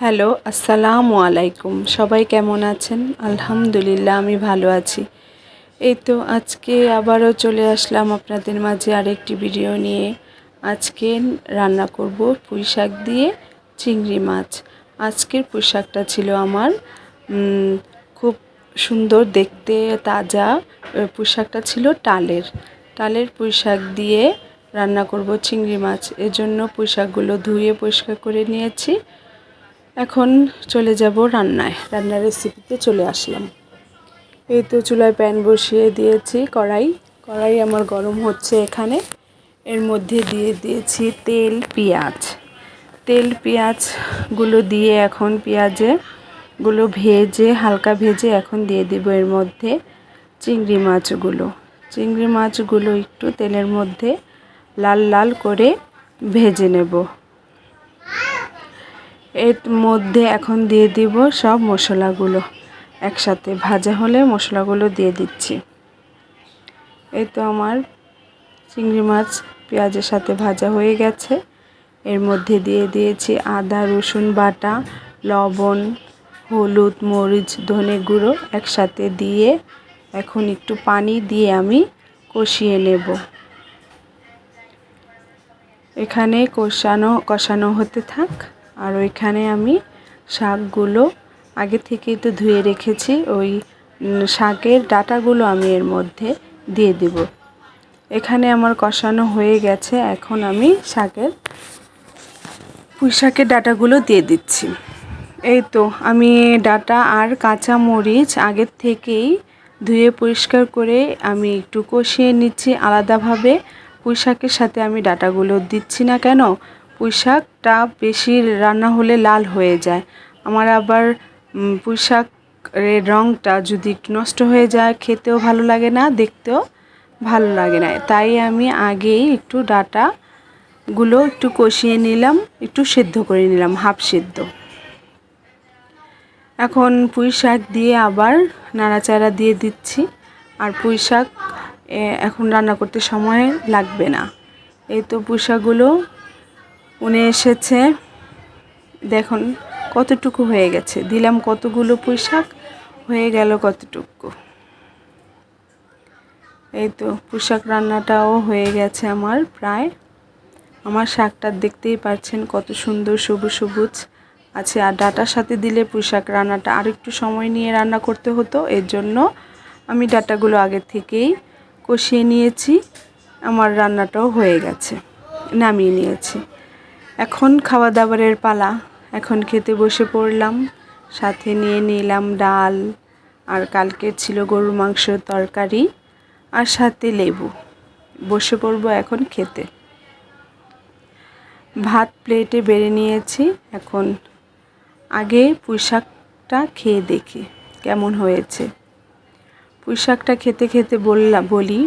Hello, আসসালামু আলাইকুম। সবাই কেমন আছেন? আলহামদুলিল্লাহ, আমি ভালো আছি। এই তো আজকে আবারও চলে আসলাম আপনাদের মাঝে আরেকটি ভিডিও নিয়ে। আজকে রান্না করব পুঁই শাক দিয়ে চিংড়ি মাছ। আজকের পুঁই শাকটা ছিল আমার খুব সুন্দর দেখতে তাজা পুঁই শাকটা ছিল টালের টালের পুঁই শাক দিয়ে রান্না করব চিংড়ি মাছ। এজন্য পুঁই শাকগুলো ধুয়ে পরিষ্কার করে নিয়েছি। এখন চলে যাব রান্নায়। রান্নার রেসিপিতে চলে আসলাম। এই তো চুলায় প্যান বসিয়ে দিয়েছি কড়াই। কড়াই আমার গরম হচ্ছে এখানে। এর মধ্যে দিয়ে দিয়েছি তেল, পেঁয়াজ। তেল পেঁয়াজগুলো দিয়ে এখন পেঁয়াজে গুলো ভেজে, হালকা ভেজে এখন দিয়ে দেব এর মধ্যে চিংড়ি মাছগুলো চিংড়ি মাছগুলো একটু তেলের মধ্যে লাল লাল করে ভেজে নেব। এর মধ্যে এখন দিয়ে দিব সব মশলাগুলো। একসাথে ভাজা হলে মশলাগুলো দিয়ে দিচ্ছি। এই তো আমার চিংড়ি মাছ পেঁয়াজের সাথে ভাজা হয়ে গেছে। এর মধ্যে দিয়ে দিয়েছি আদা, রসুন বাটা, লবণ, হলুদ, মরিচ, ধনে গুঁড়ো একসাথে দিয়ে এখন একটু পানি দিয়ে আমি কষিয়ে নেব। এখানে কষানো কষানো হতে থাক। আর ওইখানে আমি শাকগুলো আগে থেকেই তো ধুয়ে রেখেছি, ওই শাকের ডাটাগুলো আমি এর মধ্যে দিয়ে দেব। এখানে আমার কষানো হয়ে গেছে, এখন আমি শাকের, পুঁই শাকের ডাটাগুলো দিয়ে দিচ্ছি। এই তো, আমি ডাটা আর কাঁচা মরিচ আগের থেকেই ধুয়ে পরিষ্কার করে আমি একটু কষিয়ে নিচ্ছি। আলাদাভাবে পুঁই শাকের সাথে আমি ডাটাগুলো দিচ্ছি না কেন পুঁই শাকটা বেশি রান্না হলে লাল হয়ে যায়। আমার আবার পুঁই শাকের রঙটা যদি একটু নষ্ট হয়ে যায়, খেতেও ভালো লাগে না, দেখতেও ভালো লাগে না। তাই আমি আগেই একটু ডাটাগুলো একটু কষিয়ে নিলাম, একটু সেদ্ধ করে নিলাম, হাফ সেদ্ধ। এখন পুঁই শাক দিয়ে আবার নাড়াচাড়া দিয়ে দিচ্ছি। আর পুঁই শাক এখন রান্না করতে সময় লাগবে না। এই তো পুঁই শাকগুলো উনে এসেছে। দেখুন, কতটুকু হয়ে গেছে। দিলাম কতগুলো পোশাক হয়ে গেল কতটুকু। এই তো পোশাক রান্নাটাও হয়ে গেছে আমার প্রায়। আমার শাকটা দেখতেই পাচ্ছেন কত সুন্দর সবুজ সবুজ আছে। আর ডাটার সাথে দিলে পোশাক রান্নাটা আর একটু সময় নিয়ে রান্না করতে হতো। এর জন্য আমি ডাটাগুলো আগে থেকেই কষিয়ে নিয়েছি। আমার রান্নাটাও হয়ে গেছে, নামিয়ে নিয়েছি। এখন খাওয়া দাওয়ারের পালা। এখন খেতে বসে পড়লাম, সাথে নিয়ে নিলাম ডাল, আর কালকের ছিল গরুর মাংসর তরকারি, আর সাথে লেবু। বসে পড়ব এখন খেতে। ভাত প্লেটে বেড়ে নিয়েছি, এখন আগে পুঁই শাকটা খেয়ে দেখি কেমন হয়েছে। পুঁই শাকটা খেতে খেতে বললাম বলি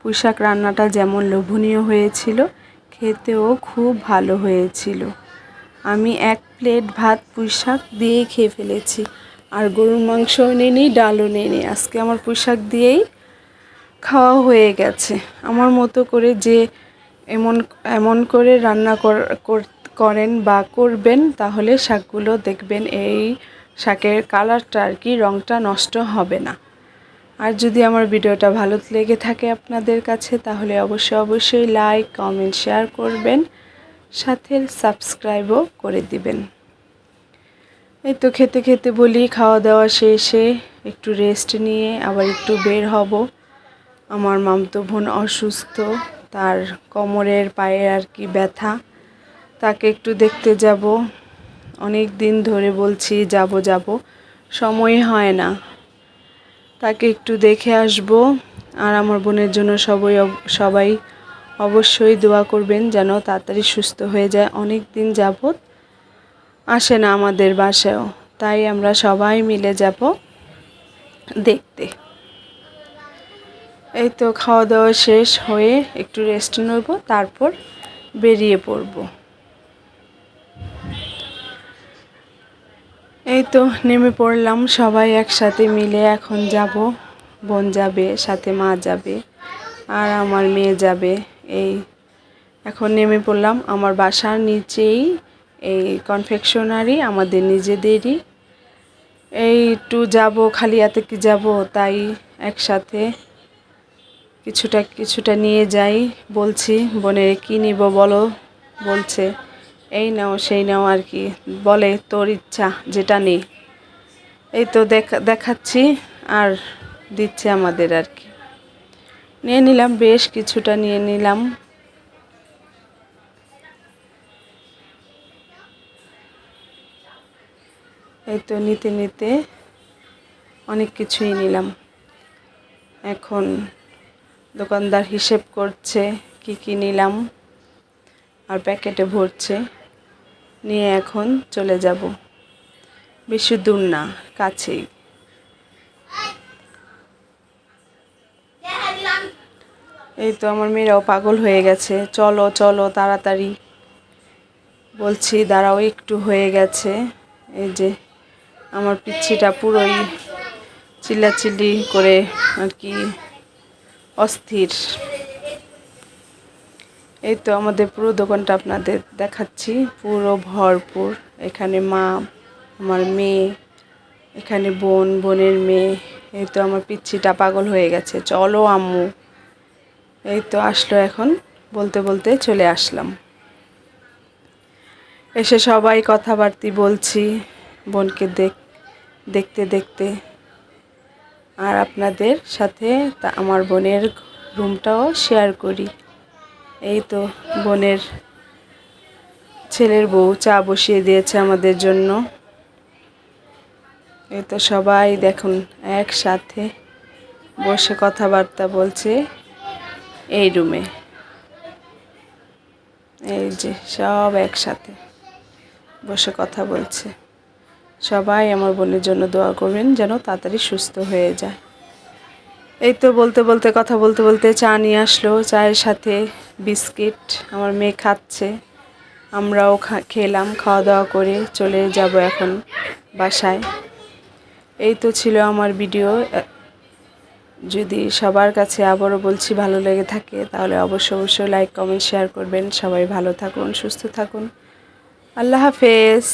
পুঁই শাক রান্নাটা যেমন লোভনীয় হয়েছিল খেতেও খুব ভালো হয়েছিল। আমি এক প্লেট ভাত পুঁই শাক দিয়েই খেয়ে ফেলেছি। আর গরুর মাংসও নিই ডালও নিই আজকে আমার পুঁই শাক দিয়েই খাওয়া হয়ে গেছে। আমার মতো করে যে এমন এমন করে রান্না করেন বা করবেন, তাহলে শাকগুলো দেখবেন এই শাকের কালারটা আর কি রঙটা নষ্ট হবে না। আর যদি আমার ভিডিওটা ভালো লেগে থাকে আপনাদের কাছে, তাহলে অবশ্যই অবশ্যই লাইক কমেন্ট শেয়ার করবেন, সাথে সাবস্ক্রাইবও করে দিবেন। এই তো খেতে খেতে বলি, খাওয়া দাওয়া শেষে একটু রেস্ট নিয়ে আবার একটু বের হব। আমার মামতো বোন অসুস্থ, তার কোমরের পায়ে আর কি ব্যথা, তাকে একটু দেখতে যাব। অনেক দিন ধরে বলছি, যাব যাব। সময় হয় না। তাকে একটু দেখে আসব। আর আমার বোনের জন্য সবাই সবাই অবশ্যই দোয়া করবেন যেন তাড়াতাড়ি সুস্থ হয়ে যায়। অনেক দিন যাবৎ আসে না আমাদের বাসায়ও। তাই আমরা সবাই মিলে যাব দেখতে। এই তো খাওয়া দাওয়া শেষ হয়ে একটু রেস্ট নেব, তারপর বেরিয়ে পড়ব। এই তো নেমে পড়লাম সবাই একসাথে মিলে। এখন যাব, বোন যাবে, সাথে মা যাবে, আর আমার মেয়ে যাবে। এই, এখন নেমে পড়লাম আমার বাসার নিচেই। এই কনফেকশনারি আমাদের নিজেদেরই। এই একটু যাব, খালি হাতে কি যাব, তাই একসাথে কিছুটা কিছুটা নিয়ে যাই। বলছি, বোনের কী নিব বলো? বলছে। এই নাও, সেই নাও আর কি। বলে, তোর ইচ্ছা, যেটা নেই। এই তো দেখা, দেখাচ্ছি আর দিচ্ছে আমাদের আর কি। নিয়ে নিলাম, বেশ কিছুটা নিয়ে নিলাম। এই তো নিতে নিতে অনেক কিছুই নিলাম। এখন দোকানদার হিসেব করছে কি কি নিলাম। আর প্যাকেটে ভরছে। নিয়ে এখন চলে যাব। বেশি দূর না, কাছেই। এই তো আমার মেয়েরাও পাগল হয়ে গেছে। চলো চলো, তাড়াতাড়ি। বলছি, দাঁড়াও, একটু হয়ে গেছে। এই যে, আমার পিচ্ছিটা পুরোই চিল্লাচিল্লি করে আর কি অস্থির। এই তো আমাদের পুরো দোকানটা আপনাদের দেখাচ্ছি, পুরো ভরপুর। এখানে মা, আমার মেয়ে, এখানে বোন, বোনের মেয়ে, এই তো আমার পিচ্ছিটা পাগল হয়ে গেছে। চলো আম্মু। এই তো আসলো এখন, বলতে বলতে চলে আসলাম। এসে সবাই কথাবার্তি বলছি, বোনকে দেখ, দেখতে দেখতে। আর আপনাদের সাথে তা আমার বোনের রুমটাও শেয়ার করি। এই তো বোনের ছেলের বউ, চা বসিয়ে দিয়েছে আমাদের জন্য। এই তো সবাই দেখুন, একসাথে বসে কথাবার্তা বলছে এই রুমে। এই যে সব একসাথে বসে কথা বলছে। সবাই আমার বোনের জন্য দোয়া করবেন যেন তাড়াতাড়ি সুস্থ হয়ে যায়। এই তো বলতে বলতে, কথা বলতে বলতে চা নিয়ে আসলো, চায়ের সাথে বিস্কিট, আমার মেয়ে খাচ্ছে। আমরাও খেলাম খাওয়া দাওয়া করে চলে যাব এখন বাসায়। এই তো ছিল আমার ভিডিও। যদি সবার কাছে আবারও বলছি ভালো লেগে থাকে, তাহলে অবশ্য অবশ্যই লাইক, কমেন্ট, শেয়ার করবেন। সবাই ভালো থাকুন, সুস্থ থাকুন। আল্লাহ হাফেজ।